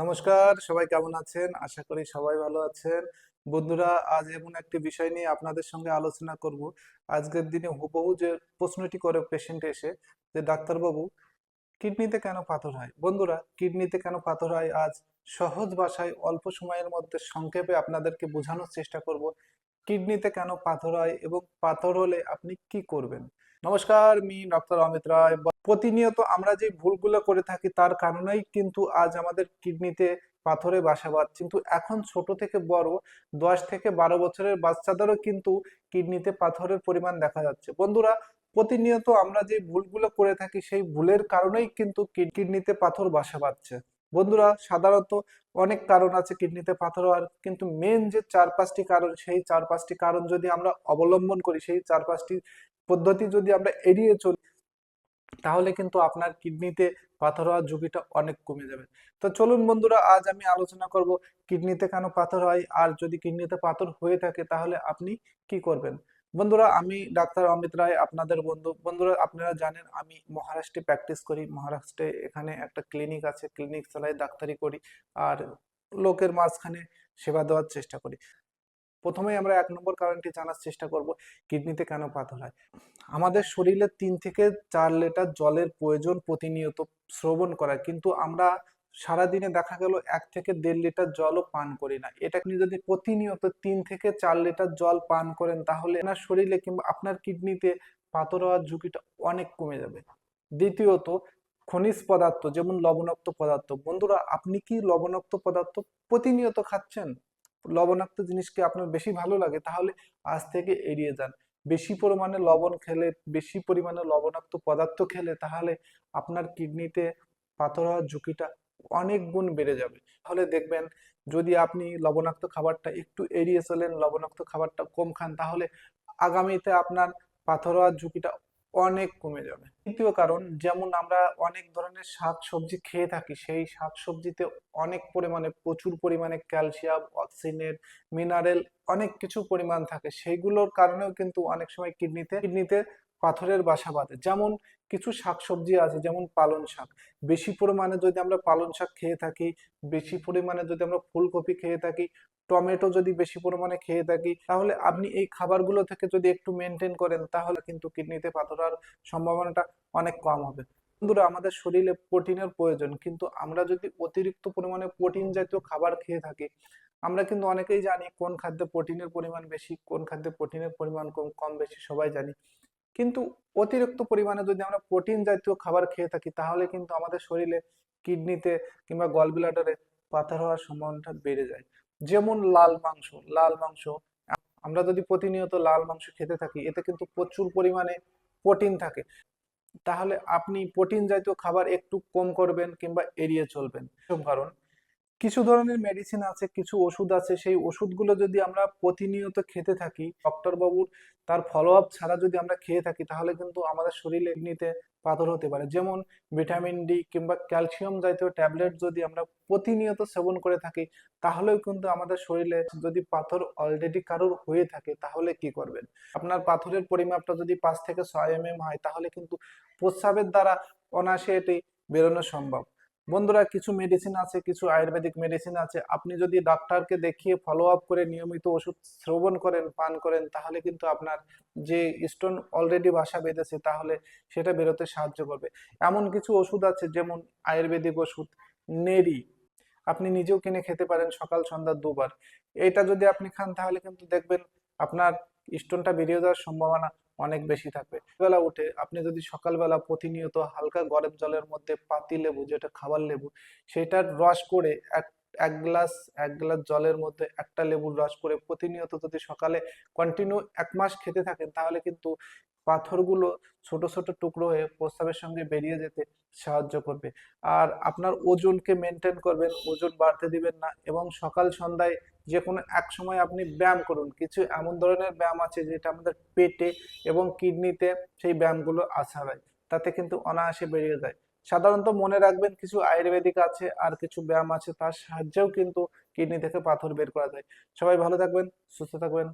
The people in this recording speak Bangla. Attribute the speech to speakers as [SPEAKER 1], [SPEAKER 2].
[SPEAKER 1] নমস্কার, সবাই কেমন আছেন? আশা করি সবাই ভালো আছেন। বন্ধুরা, আজ এমন একটি বিষয় নিয়ে আপনাদের সঙ্গে আলোচনা করব। আজকের দিনে হুবহু যে প্রশ্নটি করে পেশেন্ট এসে যে, ডাক্তারবাবু কিডনিতে কেন পাথর হয়? বন্ধুরা কিডনিতে কেন পাথর হয়? আজ সহজ ভাষায় অল্প সময়ের মধ্যে সংক্ষেপে আপনাদেরকে বোঝানোর চেষ্টা করব। কিডনিতে কেন পাথর হয় এবং পাথর হলে আপনি কি করবেন? নমস্কার আমি ডক্টর অমিত রায়। প্রতিনিয়ত আমরা যে ভুলগুলো করে থাকি তার কারণেই কিন্তু আজ আমাদের কিডনিতে পাথরে বাসা বাঁধছে। কিন্তু এখন ছোট থেকে বড়, দশ থেকে বারো বছরের বাচ্চাদেরও কিন্তু কিডনিতে পাথরের পরিমাণ দেখা যাচ্ছে। বন্ধুরা, প্রতিনিয়ত আমরা যে ভুলগুলো করে থাকি সেই ভুলের কারণেই কিন্তু কিড- কিডনিতে পাথর বাসা বাঁধছে। বন্ধুরা, সাধারণত অনেক কারণ আছে কিডনিতে পাথর হওয়ার, কিন্তু মেন যে চার পাঁচটি কারণ, সেই চার পাঁচটি কারণ যদি আমরা অবলম্বন করি, সেই চার পাঁচটি পদ্ধতি যদি আমরা এড়িয়ে চলি, তাহলে কিন্তু আপনার কিডনিতে পাথর হওয়ার ঝুঁকিটা অনেক কমে যাবে। তো চলুন বন্ধুরা, আজ আমি আলোচনা করব কিডনিতে কেন পাথর হয়, আর যদি কিডনিতে পাথর হয়ে থাকে তাহলে আপনি কি করবেন? বন্ধুরা, আমি ডাক্তার অমিত রায়, আপনাদের বন্ধু। বন্ধুরা, আপনারা জানেন আমি মহারাষ্ট্রে প্র্যাকটিস করি। মহারাষ্ট্রে এখানে একটা ক্লিনিক আছে ক্লিনিক চালাই ডাক্তারি করি, আর লোকের মাঝখানে সেবা দেওয়ার চেষ্টা করি। প্রথমেই আমরা এক নম্বর কারণটি জানার চেষ্টা করব, কিডনিতে কেন পাথর হয়? আমাদের শরীরে তিন থেকে চার লিটার জলের প্রয়োজন প্রতিনিয়ত শ্রবণ করার, কিন্তু আমরা সারাদিনে দেখা গেল এক থেকে দেড় লিটার জলও পান করি না। এটা আপনি যদি প্রতিনিয়ত তিন থেকে চার লিটার জল পান করেন, তাহলে আপনার শরীরে কিংবা আপনার কিডনিতে পাথর হওয়ার ঝুঁকিটা অনেক কমে যাবে। দ্বিতীয়ত, খনিজ পদার্থ, যেমন লবণাক্ত পদার্থ। বন্ধুরা, আপনি কি লবণাক্ত পদার্থ প্রতিনিয়ত খাচ্ছেন? লবণাক্ত জিনিসকে আপনার বেশি ভালো লাগে, তাহলে আজ থেকে এড়িয়ে যান। বেশি পরিমাণে লবণ খেলে, বেশি পরিমাণে লবণাক্ত পদার্থ খেলে, তাহলে আপনার কিডনিতে পাথর হওয়ার ঝুঁকিটা অনেক গুণ বেড়ে যাবে। তাহলে দেখবেন, যদি আপনি লবণাক্ত খাবারটা একটু এড়িয়ে চলেন, লবণাক্ত খাবারটা কম খান, তাহলে আগামীতে আপনার পাথর হওয়ার ঝুঁকিটা অনেক কমে যাবে। তৃতীয় কারণ যেমন আমরা অনেক ধরনের শাক সবজি খেয়ে থাকি, সেই শাক সবজিতে অনেক পরিমাণে, প্রচুর পরিমাণে ক্যালসিয়াম অক্সিনের মিনারেল অনেক কিছু পরিমাণ থাকে। সেইগুলোর কারণেও কিন্তু অনেক সময় কিডনিতে কিডনিতে পাথরের বাসা বাঁধে। যেমন কিছু শাকসবজি আছে, যেমন পালং শাক। বেশি পরিমাণে যদি আমরা পালং শাক খেয়ে থাকি, বেশি পরিমাণে যদি আমরা ফুলকপি খেয়ে থাকি, টমেটো যদি বেশি পরিমাণে খেয়ে থাকি, তাহলে আপনি এই খাবারগুলো থেকে যদি একটু মেনটেন করেন, তাহলে কিন্তু কিডনিতে পাথর হওয়ার সম্ভাবনাটা অনেক কম হবে। বন্ধুরা, আমাদের শরীরে প্রোটিনের প্রয়োজন, কিন্তু আমরা যদি অতিরিক্ত পরিমাণে প্রোটিন জাতীয় খাবার খেয়ে থাকি, আমরা কিন্তু অনেকেই জানি কোন খাদ্যে প্রোটিনের পরিমাণ বেশি, কোন খাদ্যে প্রোটিনের পরিমাণ কম কম বেশি, সবাই জানি। কিন্তু অতিরিক্ত পরিমাণে যদি আমরা প্রোটিন জাতীয় খাবার খেয়ে থাকি, তাহলে কিন্তু আমাদের শরীরে কিডনিতে কিংবা গল ব্লাডারে পাথর হওয়ার সম্ভাবনাটা বেড়ে যায়। যেমন লাল মাংস লাল মাংস, আমরা যদি প্রতিনিয়ত লাল মাংস খেতে থাকি, এতে কিন্তু প্রচুর পরিমাণে প্রোটিন থাকে। তাহলে আপনি প্রোটিন জাতীয় খাবার একটু কম করবেন কিংবা এড়িয়ে চলবেন। কারণ কিছু ধরনের মেডিসিন আছে, কিছু ওষুধ আছে, সেই ওষুধগুলো যদি আমরা প্রতিনিয়ত খেতে থাকি ডক্টর বাবুর তার ফলো আপ ছাড়া যদি আমরা খেয়ে থাকি, তাহলে কিন্তু আমাদের শরীরে এমনিতে পাথর হতে পারে। যেমন ভিটামিন ডি কিংবা ক্যালসিয়াম জাতীয় ট্যাবলেট যদি আমরা প্রতিনিয়ত সেবন করে থাকি, তাহলেও কিন্তু আমাদের শরীরে যদি পাথর অলরেডি কারোর হয়ে থাকে, তাহলে কি করবেন? আপনার পাথরের পরিমাপটা যদি পাঁচ থেকে ছয় এম হয়, তাহলে কিন্তু প্রস্রাবের দ্বারা অনায়াসে এটি বেরোনো সম্ভব। বন্ধুরা, কিছু মেডিসিন আছে, কিছু আয়ুর্বেদিক মেডিসিন আছে। আপনি যদি ডাক্তারকে দেখিয়ে ফলো আপ করে নিয়মিত ওষুধ শ্রবণ করেন, পান করেন, তাহলে কিন্তু আপনার যে স্টোন অলরেডি বাসা বেঁধেছে, তাহলে সেটা বেরোতে সাহায্য করবে। এমন কিছু ওষুধ আছে, যেমন আয়ুর্বেদিক ওষুধ নেরি আপনি নিজেও কিনে খেতে পারেন সকাল, সন্ধ্যা, দুবার। এটা যদি আপনি খান, তাহলে কিন্তু দেখবেন আপনার স্টোনটা বেরিয়ে যাওয়ার সম্ভাবনা অনেক বেশি থাকবে। বেলা উঠে আপনি যদি সকালবেলা প্রতিনিয়ত হালকা গরম জলের মধ্যে পাতি লেবু, যেটা খাবার লেবু, সেটার রস করে এক এক গ্লাস এক গ্লাস জলের মধ্যে একটা লেবুর রস করে প্রতিনিয়ত যদি সকালে কন্টিনিউ এক মাস খেতে থাকেন, তাহলে কিন্তু পাথরগুলো ছোট ছোট টুকরো হয়ে প্রস্রাবের সঙ্গে বেরিয়ে যেতে সাহায্য করবে। আর আপনার ওজনকে মেনটেন করবেন, ওজন বাড়তে দিবেন না এবং সকাল সন্ধ্যায় যে কোনো এক সময় আপনি ব্যায়াম করুন। কিছু এমন ধরনের ব্যায়াম আছে যেটা আমাদের পেটে এবং কিডনিতে সেই ব্যায়ামগুলো আসা হয়। তাতে কিন্তু অনায়াসে বেরিয়ে যায়। সাধারণত মনে রাখবেন কিছু আয়ুর্বেদিক আছে আর কিছু ব্যায়াম আছে, তার সাহায্যেও কিন্তু কিডনি থেকে পাথর বের করা যায়। সবাই ভালো থাকবেন, সুস্থ থাকবেন।